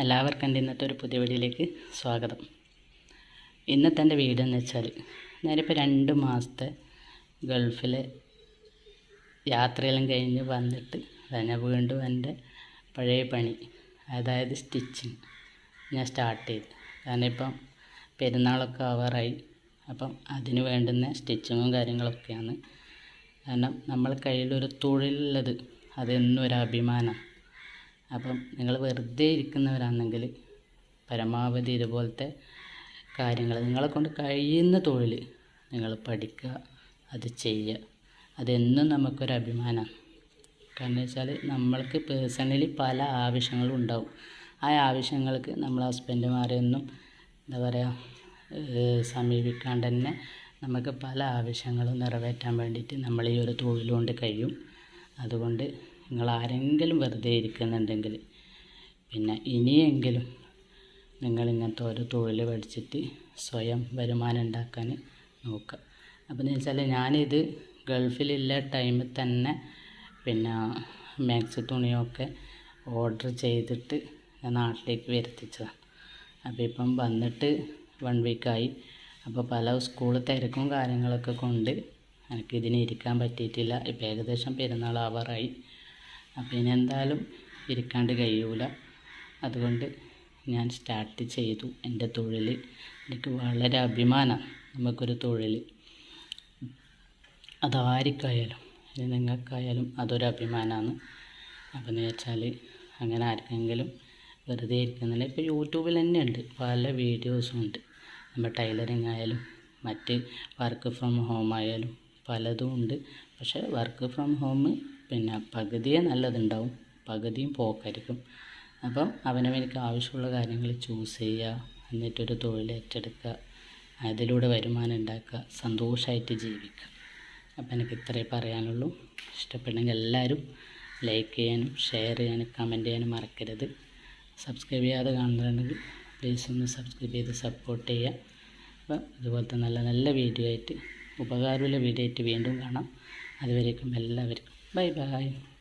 എല്ലാവർക്കും എന്റെ ഇന്നത്തെ ഒരു പുതിയ വീഡിയോയിലേക്ക് സ്വാഗതം. ഇന്നത്തെ എന്റെ വീഡിയോ എന്ന് വെച്ചാൽ ഞാനിപ്പോൾ രണ്ട് മാസത്തെ ഗൾഫിലെ യാത്രയെല്ലാം കഴിഞ്ഞ് വന്നിട്ട് ഞാൻ വീണ്ടും എന്റെ പഴയ പണി അതായത് സ്റ്റിച്ചിങ് ഞാൻ സ്റ്റാർട്ട് ചെയ്തു. കാരണം ഇപ്പം പെരുന്നാളൊക്കെ ആവാറായി അപ്പം അതിന് വേണ്ടുന്ന സ്റ്റിച്ചിങ്ങും കാര്യങ്ങളൊക്കെയാണ്. കാരണം നമ്മൾ കയ്യിലൊരു തൊഴിലുള്ളത് അതെന്നും ഒരു അപ്പം നിങ്ങൾ വെറുതെ ഇരിക്കുന്നവരാണെങ്കിൽ പരമാവധി ഇതുപോലത്തെ കാര്യങ്ങൾ നിങ്ങളെ കൊണ്ട് കഴിയുന്ന തൊഴിൽ നിങ്ങൾ പഠിക്കുക അത് ചെയ്യുക. അതെന്നും നമുക്കൊരു അഭിമാനമാണ്. കാരണം വെച്ചാൽ നമ്മൾക്ക് പേഴ്സണലി പല ആവശ്യങ്ങളും ഉണ്ടാവും. ആ ആവശ്യങ്ങൾക്ക് നമ്മൾ ഹസ്ബൻഡുമാരെയൊന്നും എന്താ പറയുക സമീപിക്കാണ്ട് തന്നെ നമുക്ക് പല ആവശ്യങ്ങളും നിറവേറ്റാൻ വേണ്ടിയിട്ട് നമ്മൾ ഈ ഒരു തൊഴിൽ കൊണ്ട് കഴിയും. അതുകൊണ്ട് നിങ്ങൾ ആരെങ്കിലും വെറുതെ ഇരിക്കുന്നുണ്ടെങ്കിൽ പിന്നെ ഇനിയെങ്കിലും നിങ്ങൾ ഇങ്ങനത്തെ ഒരു തൊഴിൽ പഠിച്ചിട്ട് സ്വയം വരുമാനം ഉണ്ടാക്കാൻ നോക്കുക. അപ്പോൾ എന്ന് വെച്ചാൽ ഞാനിത് ഗൾഫിലുള്ള ടൈമിൽ തന്നെ പിന്നെ മാക്സ് തുണിയൊക്കെ ഓർഡർ ചെയ്തിട്ട് നാട്ടിലേക്ക് വരുത്തിച്ചതാണ്. അപ്പോൾ ഇപ്പം വന്നിട്ട് വൺ വീക്കായി അപ്പോൾ പല സ്കൂൾ തിരക്കും കാര്യങ്ങളൊക്കെ കൊണ്ട് എനിക്ക് ഇതിന് ഇരിക്കാൻ പറ്റിയിട്ടില്ല. ഇപ്പം ഏകദേശം പെരുന്നാൾ ആവാറായി അപ്പോൾ ഇനി എന്തായാലും ഇരിക്കാണ്ട് കഴിയൂല. അതുകൊണ്ട് ഞാൻ സ്റ്റാർട്ട് ചെയ്തു എന്റെ തൊഴിൽ എനിക്ക് വളരെ അഭിമാനം നമുക്കൊരു തൊഴിൽ അതാർക്കായാലും നിങ്ങൾക്കായാലും അതൊരു അഭിമാനമാണ് അപ്പോൾ എന്ന് വെച്ചാൽ അങ്ങനെ ആർക്കെങ്കിലും വെറുതെ ഇരിക്കുന്നില്ല. ഇപ്പോൾ യൂട്യൂബിൽ തന്നെ ഉണ്ട് പല വീഡിയോസും ഉണ്ട്. നമ്മൾ ടൈലറിങ് ആയാലും മറ്റ് വർക്ക് ഫ്രം ഹോം ആയാലും പലതും ഉണ്ട്. പക്ഷേ വർക്ക് ഫ്രം ഹോം പിന്നെ പകുതിയേ നല്ലതുണ്ടാവും പകുതിയും പോക്കായിരിക്കും. അപ്പം അവനവനിക്ക് ആവശ്യമുള്ള കാര്യങ്ങൾ ചൂസ് ചെയ്യുക എന്നിട്ടൊരു തൊഴിൽ ഏറ്റെടുക്കുക അതിലൂടെ വരുമാനം ഉണ്ടാക്കുക സന്തോഷമായിട്ട് ജീവിക്കുക. അപ്പം എനിക്ക് ഇത്രയേ പറയാനുള്ളൂ. ഇഷ്ടപ്പെട്ടെങ്കിൽ എല്ലാവരും ലൈക്ക് ചെയ്യാനും ഷെയർ ചെയ്യാനും കമന്റ് ചെയ്യാനും മറക്കരുത്. സബ്സ്ക്രൈബ് ചെയ്യാതെ കാണുന്നുണ്ടെങ്കിൽ പ്ലീസ് ഒന്ന് സബ്സ്ക്രൈബ് ചെയ്ത് സപ്പോർട്ട് ചെയ്യുക. അപ്പം ഇതുപോലത്തെ നല്ല നല്ല വീഡിയോ ആയിട്ട് ഉപകാരമുള്ള വീഡിയോ ആയിട്ട് വീണ്ടും കാണാം. അതുവരേക്കും എല്ലാവർക്കും 拜拜